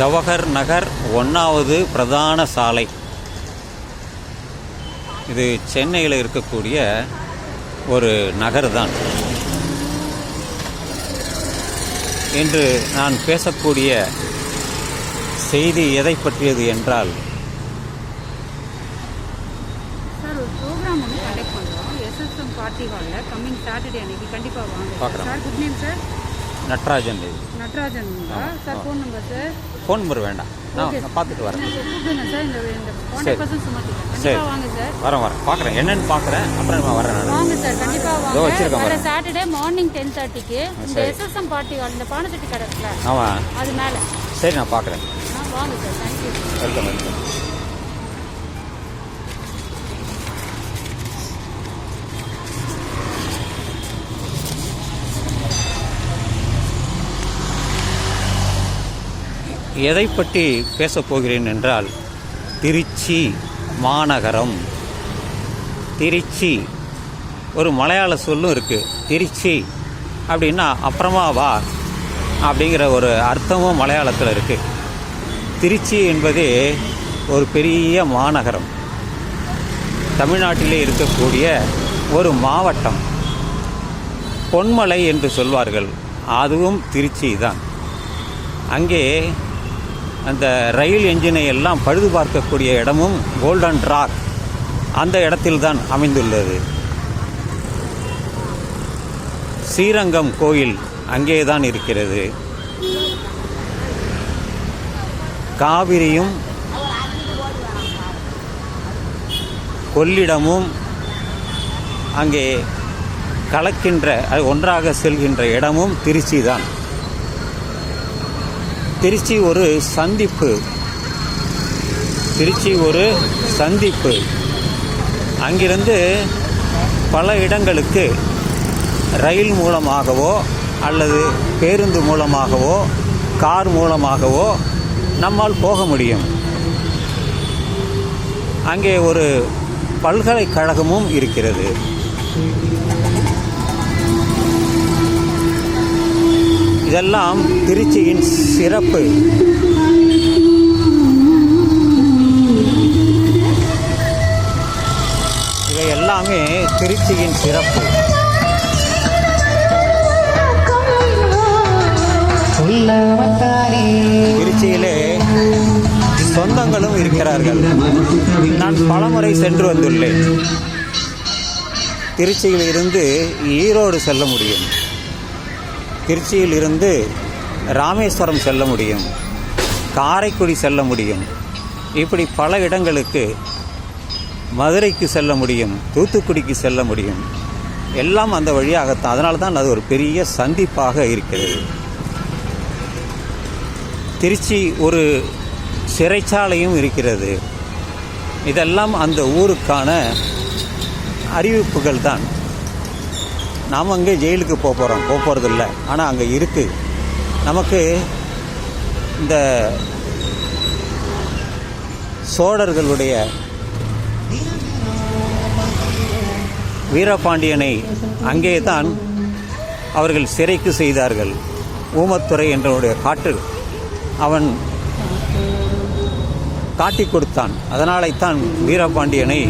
ஜவஹர் நகர் ஒன்றாவது பிரதான சாலை. இது சென்னையில் இருக்கக்கூடிய ஒரு நகர் தான் இன்று நான் பேசக்கூடிய செய்தி எதை பற்றியது என்றால் பார்க்குறேன். Natrajan Natrajan sir phone number sir phone number வேண்டாம். நான் நான் பார்த்துட்டு வரேன். சார். சரி. வாங்க வரேன் வரேன். பார்க்குறேன். என்னென்னு பார்க்குறேன். அப்புறம் நான் வரேன் நான். வாங்க சார் கண்டிப்பாக இதோ வாங்க. வச்சிருக்கேன் வர பாருங்க. சாட்டர்டே மார்னிங் டென் தேர்ட்டிக்கு இந்த சரி. எஸ்எஸ்எம் பார்ட்டி இந்த பானசெட்டி கடை இருக்குல்ல ஆமாம் அது மேலே. சரி நான் பார்க்குறேன். ஆ வாங்க சார் தேங்க்யூ வெல்கம் வெல்கம் எதை பற்றி பேசப் போகிறேன் என்றால் திருச்சி மாநகரம். திருச்சி. ஒரு மலையாள சொல்லும் இருக்குது திருச்சி அப்படின்னா அப்புறமா வா அப்படிங்கிற ஒரு அர்த்தமும் மலையாளத்தில் இருக்குது திருச்சி என்பது ஒரு பெரிய மாநகரம். தமிழ்நாட்டிலே இருக்கக்கூடிய ஒரு மாவட்டம். பொன்மலை என்று சொல்வார்கள். அதுவும் திருச்சி தான். அங்கே அந்த ரயில் என்ஜினை எல்லாம் பழுது பார்க்கக்கூடிய இடமும் கோல்டன் ராக் அந்த இடத்தில்தான் அமைந்துள்ளது. ஸ்ரீரங்கம் கோயில் அங்கே தான் இருக்கிறது. காவிரியும் கொள்ளிடமும் அங்கே கலக்கின்ற அது ஒன்றாக செல்கின்ற இடமும் திருச்சி தான் திருச்சி ஒரு சந்திப்பு. திருச்சி ஒரு சந்திப்பு. அங்கிருந்து பல இடங்களுக்கு ரயில் மூலமாகவோ அல்லது பேருந்து மூலமாகவோ கார் மூலமாகவோ நம்மால் போக முடியும். அங்கே ஒரு பல்கலைக்கழகமும் இருக்கிறது. இதெல்லாம் திருச்சியின் சிறப்பு. இவை எல்லாமே திருச்சியின் சிறப்பு. திருச்சியிலே சொந்தங்களும் இருக்கிறார்கள். நான் பலமுறை சென்று வந்துள்ளேன். திருச்சியில் இருந்து ஈரோடு செல்ல முடியும். திருச்சியில் இருந்து ராமேஸ்வரம் செல்ல முடியும். காரைக்குடி செல்ல முடியும். இப்படி பல இடங்களுக்கு மதுரைக்கு செல்ல முடியும். தூத்துக்குடிக்கு செல்ல முடியும். எல்லாம் அந்த வழியாகத்தான். அதனால தான் அது ஒரு பெரிய சந்திப்பாக இருக்கிறது. திருச்சி ஒரு சிறைச்சாலையும் இருக்கிறது. இதெல்லாம் அந்த ஊருக்கான அறிவிப்புகள் தான் நாம் அங்கே ஜெயிலுக்கு போக போகிறோம் போக இல்லை ஆனால் அங்கே இருக்குது நமக்கு இந்த சோழர்களுடைய வீரபாண்டியனை அங்கே தான் அவர்கள் சிறைக்கு செய்தார்கள். ஊமத்துறை என்றவனுடைய காட்டு அவன் காட்டிக் கொடுத்தான். அதனாலைத்தான் வீரபாண்டியனை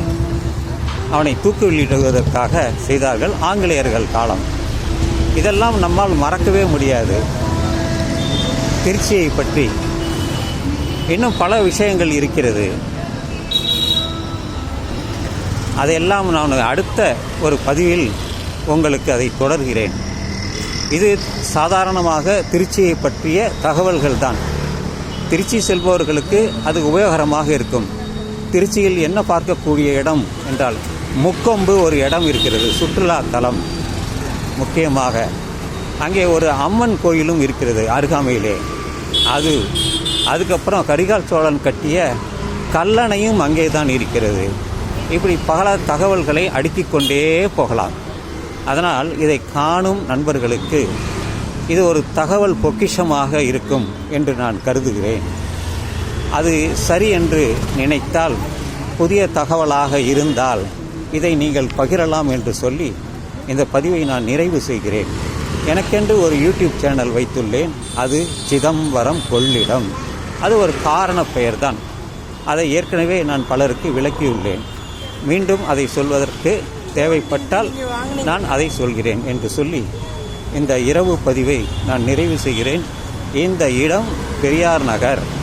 அவனை தூக்கிலிடுவதற்காக செய்தார்கள் ஆங்கிலேயர்கள் காலம். இதெல்லாம் நம்மால் மறக்கவே முடியாது. திருச்சியை பற்றி இன்னும் பல விஷயங்கள் இருக்கிறது. அதையெல்லாம் நான் அடுத்த ஒரு பதிவில் உங்களுக்கு அதை தொடர்கிறேன். இது சாதாரணமாக திருச்சியை பற்றிய தகவல்கள் தான் திருச்சி செல்பவர்களுக்கு அது உபயோகரமாக இருக்கும். திருச்சியில் என்ன பார்க்கக்கூடிய இடம் என்றால் முக்கொம்பு ஒரு இடம் இருக்கிறது சுற்றுலா தலம். முக்கியமாக அங்கே ஒரு அம்மன் கோயிலும் இருக்கிறது அருகாமையிலே. அது அதுக்கப்புறம் கரிகால் சோழன் கட்டிய கல்லணையும் அங்கே தான் இருக்கிறது. இப்படி பல தகவல்களை அடுக்கிக் கொண்டே போகலாம். அதனால் இதை காணும் நண்பர்களுக்கு இது ஒரு தகவல் பொக்கிஷமாக இருக்கும் என்று நான் கருதுகிறேன். அது சரி என்று நினைத்தால் புதிய தகவலாக இருந்தால் இதை நீங்கள் பகிரலாம் என்று சொல்லி இந்த பதிவை நான் நிறைவு செய்கிறேன். எனக்கென்று ஒரு யூடியூப் சேனல் வைத்துள்ளேன். அது சிதம்பரம் கொள்ளிடம். அது ஒரு காரண பெயர்தான். அதை ஏற்கனவே நான் பலருக்கு விளக்கியுள்ளேன். மீண்டும் அதை சொல்வதற்கு தேவைப்பட்டால் நான் அதை சொல்கிறேன் என்று சொல்லி இந்த இரவு பதிவை நான் நிறைவு செய்கிறேன். இந்த இடம் பெரியார் நகர்.